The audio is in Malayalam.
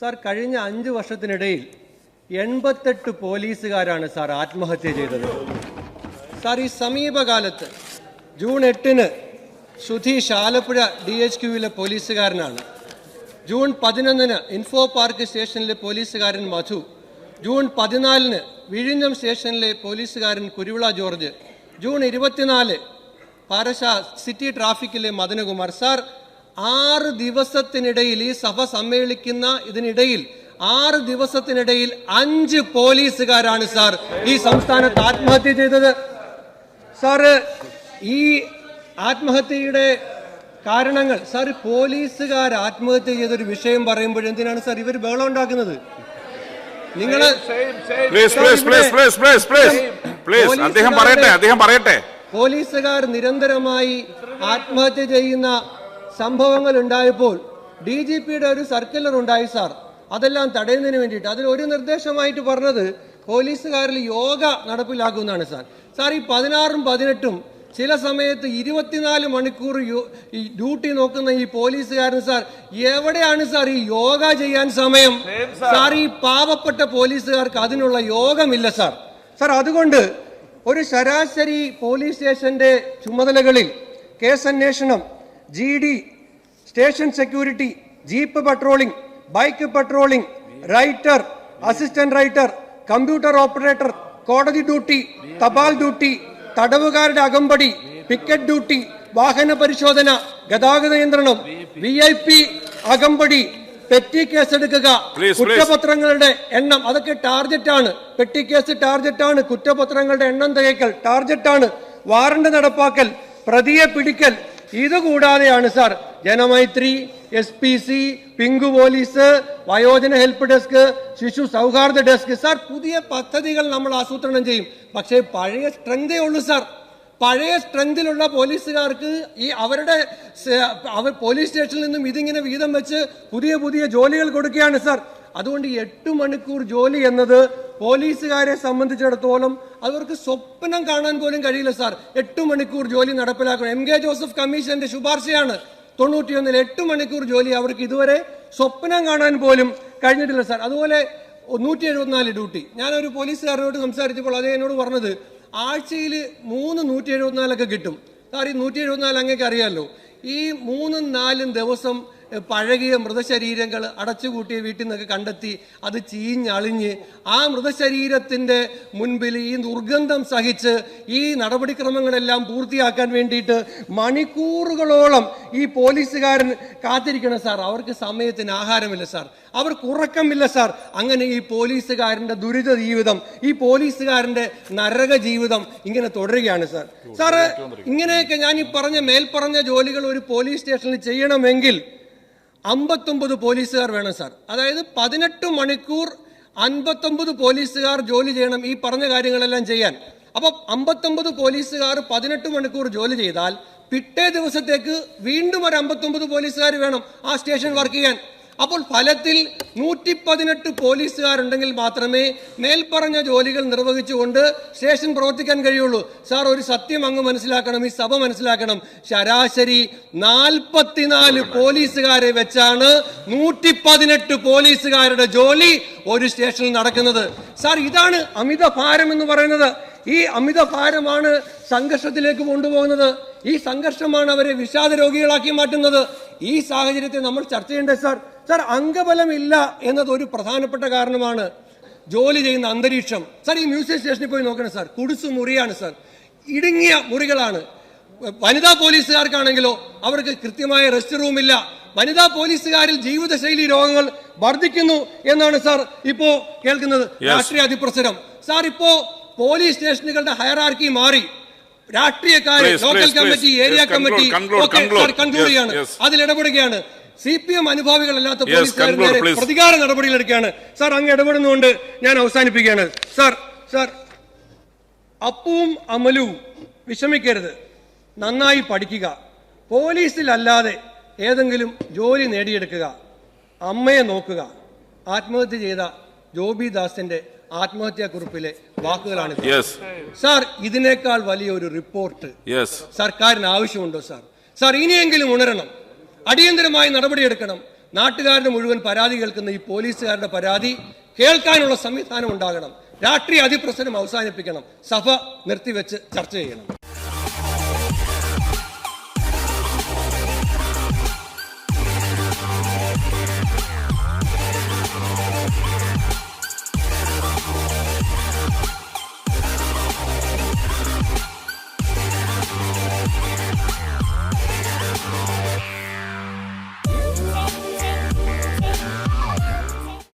സാർ കഴിഞ്ഞ അഞ്ച് വർഷത്തിനിടയിൽ എൺപത്തെട്ട് പോലീസുകാരാണ് സാർ ആത്മഹത്യ ചെയ്തത്. സാർ ഈ സമീപകാലത്ത് ജൂൺ എട്ടിന് സുധീഷ് ആലപ്പുഴ ഡി എച്ച് ക്യുവിലെ പോലീസുകാരനാണ്. ജൂൺ പതിനൊന്നിന് ഇൻഫോ പാർക്ക് സ്റ്റേഷനിലെ പോലീസുകാരൻ മധു. ജൂൺ പതിനാലിന് വിഴിഞ്ഞം സ്റ്റേഷനിലെ പോലീസുകാരൻ കുരുവിള ജോർജ്. ജൂൺ ഇരുപത്തിനാല് പാരശ സിറ്റി ട്രാഫിക്കിലെ മദനകുമാർ. സാർ ആറ് ദിവസത്തിനിടയിൽ ഈ സഭ സമ്മേളിക്കുന്ന ഇതിനിടയിൽ ആറ് ദിവസത്തിനിടയിൽ അഞ്ച് പോലീസുകാരാണ് സാർ ഈ സംസ്ഥാനത്ത് ആത്മഹത്യ ചെയ്തത്. സാറ് ഈ ആത്മഹത്യയുടെ കാരണങ്ങൾ സാർ പോലീസുകാർ ആത്മഹത്യ ചെയ്തൊരു വിഷയം പറയുമ്പോൾ എന്തിനാണ് സാർ ഇവർ ബഹളം ഉണ്ടാക്കുന്നത്? നിങ്ങൾ please please please please please please please അദ്ദേഹം പറയട്ടെ അദ്ദേഹം പറയട്ടെ. പോലീസുകാർ നിരന്തരമായി ആത്മഹത്യ ചെയ്യുന്ന സംഭവങ്ങൾ ഉണ്ടായപ്പോൾ ഡി ജി പിയുടെ ഒരു സർക്കുലർ ഉണ്ടായി സാർ. അതെല്ലാം തടയുന്നതിന് വേണ്ടിയിട്ട്. അതിൽ ഒരു നിർദ്ദേശമായിട്ട് പറഞ്ഞത് പോലീസുകാരിൽ യോഗ നടപ്പിലാക്കുമെന്നാണ് സാർ. സാർ ഈ പതിനാറും പതിനെട്ടും ചില സമയത്ത് ഇരുപത്തിനാല് മണിക്കൂർ ഡ്യൂട്ടി നോക്കുന്ന ഈ പോലീസുകാരൻ സാർ എവിടെയാണ് സാർ ഈ യോഗ ചെയ്യാൻ സമയം? സാർ ഈ പാവപ്പെട്ട പോലീസുകാർക്ക് അതിനുള്ള യോഗമില്ല സാർ. സാർ അതുകൊണ്ട് ഒരു ശരാശരി പോലീസ് സ്റ്റേഷന്റെ ചുമതലകളിൽ കേസ് അന്വേഷണം G D station security jeep patrolling bike patrolling writer assistant writer computer operator കോടതി ഡ്യൂട്ടി തപാൽ ഡ്യൂട്ടി തടവുകാരുടെ അകമ്പടി പിക്കറ്റ് ഡ്യൂട്ടി വാഹന പരിശോധന ഗതാഗത നിയന്ത്രണം വി ഐ പി അകമ്പടി പെറ്റി കേസെടുക്കുക. കുറ്റപത്രങ്ങളുടെ എണ്ണം അതൊക്കെ ടാർജറ്റ് ആണ്. പെട്ടി കേസ് ടാർജറ്റ് ആണ്. കുറ്റപത്രങ്ങളുടെ എണ്ണം തികയ്ക്കൽ ടാർജറ്റ് ആണ്. വാറണ്ട് നടപ്പാക്കൽ പ്രതിയെ പിടിക്കൽ ഇതുകൂടാതെയാണ് sir Janamaithri S P C pink police വയോജന ഹെൽപ്പ് ഡെസ്ക് ശിശു സൗഹാർദ്ദ ഡെസ്ക്. സാർ പുതിയ പദ്ധതികൾ നമ്മൾ ആസൂത്രണം ചെയ്യും. പക്ഷേ പഴയ സ്ട്രെങ്തേ ഉള്ളൂ സാർ. പഴയ സ്ട്രെങ്തിലുള്ള പോലീസുകാർക്ക് ഈ അവരുടെ അവർ പോലീസ് സ്റ്റേഷനിൽ നിന്നും ഇതിങ്ങനെ വീതം വെച്ച് പുതിയ പുതിയ ജോലികൾ കൊടുക്കുകയാണ് സാർ. അതുകൊണ്ട് എട്ട് മണിക്കൂർ ജോലി എന്നത് പോലീസുകാരെ സംബന്ധിച്ചിടത്തോളം അവർക്ക് സ്വപ്നം കാണാൻ പോലും കഴിയില്ല സാർ. എട്ട് മണിക്കൂർ ജോലി നടപ്പിലാക്കണം. എം. കെ. ജോസഫ് കമ്മീഷന്റെ ശുപാർശയാണ്. തൊണ്ണൂറ്റിയൊന്നിൽ എട്ട് മണിക്കൂർ ജോലി അവർക്ക് ഇതുവരെ സ്വപ്നം കാണാൻ പോലും കഴിഞ്ഞിട്ടില്ല സാർ. അതുപോലെ നൂറ്റി എഴുപത്തിനാല് ഡ്യൂട്ടി. ഞാനൊരു പോലീസുകാരനോട് സംസാരിച്ചപ്പോൾ അതേ എന്നോട് പറഞ്ഞത് ആഴ്ചയിൽ മൂന്ന് നൂറ്റി എഴുപത്തിനാലൊക്കെ കിട്ടും. സാർ ഈ നൂറ്റി എഴുപത്തിനാല് അങ്ങേക്ക് അറിയാമല്ലോ ഈ മൂന്നും നാലും ദിവസം പഴകിയ മൃതശരീരങ്ങൾ അടച്ചുകൂട്ടിയ വീട്ടിൽ നിന്നൊക്കെ കണ്ടെത്തി അത് ചീഞ്ഞളിഞ്ഞ് ആ മൃതശരീരത്തിന്റെ മുൻപിൽ ഈ ദുർഗന്ധം സഹിച്ച് ഈ നടപടിക്രമങ്ങളെല്ലാം പൂർത്തിയാക്കാൻ വേണ്ടിയിട്ട് മണിക്കൂറുകളോളം ഈ പോലീസുകാരൻ കാത്തിരിക്കണം സാർ. അവർക്ക് സമയത്തിന് ആഹാരമില്ല സാർ. അവർക്ക് ഉറക്കമില്ല സാർ. അങ്ങനെ ഈ പോലീസുകാരന്റെ ദുരിത ജീവിതം ഈ പോലീസുകാരന്റെ നരക ജീവിതം ഇങ്ങനെ തുടരുകയാണ് സാർ. സാറ് ഇങ്ങനെയൊക്കെ ഞാൻ ഈ പറഞ്ഞ മേൽപ്പറഞ്ഞ ജോലികൾ ഒരു പോലീസ് സ്റ്റേഷനിൽ ചെയ്യണമെങ്കിൽ അമ്പത്തൊമ്പത് പോലീസുകാർ വേണം സാർ. അതായത് പതിനെട്ട് മണിക്കൂർ അൻപത്തൊമ്പത് പോലീസുകാർ ജോലി ചെയ്യണം ഈ പറഞ്ഞ കാര്യങ്ങളെല്ലാം ചെയ്യാൻ. അപ്പോൾ അമ്പത്തൊമ്പത് പോലീസുകാർ പതിനെട്ട് മണിക്കൂർ ജോലി ചെയ്താൽ പിറ്റേ ദിവസത്തേക്ക് വീണ്ടും ഒരു അമ്പത്തൊമ്പത് പോലീസുകാർ വേണം ആ സ്റ്റേഷൻ വർക്ക് ചെയ്യാൻ. അപ്പോൾ ഫലത്തിൽ നൂറ്റി പതിനെട്ട് പോലീസുകാരുണ്ടെങ്കിൽ മാത്രമേ മേൽപ്പറഞ്ഞ ജോലികൾ നിർവഹിച്ചുകൊണ്ട് സ്റ്റേഷൻ പ്രവർത്തിക്കാൻ കഴിയുള്ളൂ. സാർ ഒരു സത്യം അങ്ങ് മനസ്സിലാക്കണം ഈ സഭ മനസ്സിലാക്കണം. ശരാശരി നാൽപ്പത്തിനാല് പോലീസുകാരെ വെച്ചാണ് നൂറ്റി പതിനെട്ട് പോലീസുകാരുടെ ജോലി ഒരു സ്റ്റേഷനിൽ നടക്കുന്നത്. സാർ ഇതാണ് അമിത ഭാരം എന്ന് പറയുന്നത്. ഈ അമിത ഭാരമാണ് സംഘർഷത്തിലേക്ക് കൊണ്ടുപോകുന്നത്. ഈ സംഘർഷമാണ് അവരെ വിഷാദ രോഗികളാക്കി മാറ്റുന്നത്. ഈ സാഹചര്യത്തെ നമ്മൾ ചർച്ച ചെയ്യേണ്ടത് സാർ സാർ അംഗബലമില്ല എന്നത് ഒരു പ്രധാനപ്പെട്ട കാരണമാണ് ജോലി ചെയ്യുന്ന അന്തരീക്ഷം. സാർ ഈ മ്യൂസിയം സ്റ്റേഷനിൽ പോയി നോക്കണം സാർ. കുടിസു മുറിയാണ് സാർ. ഇടുങ്ങിയ മുറികളാണ്. വനിതാ പോലീസുകാർക്കാണെങ്കിലോ അവർക്ക് കൃത്യമായ റെസ്റ്റ് റൂമില്ല. വനിതാ പോലീസുകാരിൽ ജീവിതശൈലി രോഗങ്ങൾ വർദ്ധിക്കുന്നു എന്നാണ് സാർ ഇപ്പോ കേൾക്കുന്നത് രാഷ്ട്രീയ അതിപ്രസരം സാർ ഇപ്പോ പോലീസ് സ്റ്റേഷനുകളുടെ ഹയറാർക്കി മാറി. രാഷ്ട്രീയക്കാര് ലോക്കൽ കമ്മിറ്റി ഏരിയ കമ്മിറ്റി ഒക്കെ കൺക്ലൂഡ് ചെയ്യാണ്. അതിൽ ഇടപെടുകയാണ്. സി പി എം അനുഭാവികളല്ലാത്ത please. പ്രതികാര നടപടികൾ എടുക്കുകയാണ്. സാർ അങ്ങ് ഇടപെടുന്നതുകൊണ്ട് ഞാൻ അവസാനിപ്പിക്കുകയാണ്. സാർ സാർ അപ്പുവും അമലുവും വിഷമിക്കരുത്. നന്നായി പഠിക്കുക. പോലീസിലല്ലാതെ ഏതെങ്കിലും ജോലി നേടിയെടുക്കുക. അമ്മയെ നോക്കുക. ആത്മഹത്യ ചെയ്ത ജോബി ദാസിന്റെ ആത്മഹത്യാക്കുറിപ്പിലെ വാക്കുകളാണ് സാർ. ഇതിനേക്കാൾ വലിയൊരു റിപ്പോർട്ട് യെസ് സർക്കാരിന് ആവശ്യമുണ്ടോ സാർ? സാർ ഇനിയെങ്കിലും ഉണരണം. അടിയന്തരമായി നടപടിയെടുക്കണം നാട്ടുകാരുടെ മുഴുവൻ പരാതി കേൾക്കുന്ന ഈ പോലീസുകാരുടെ പരാതി കേൾക്കാനുള്ള സംവിധാനം ഉണ്ടാകണം. രാഷ്ട്രീയ അതിപ്രസരം അവസാനിപ്പിക്കണം. സഭ നിർത്തിവെച്ച് ചർച്ച ചെയ്യണം.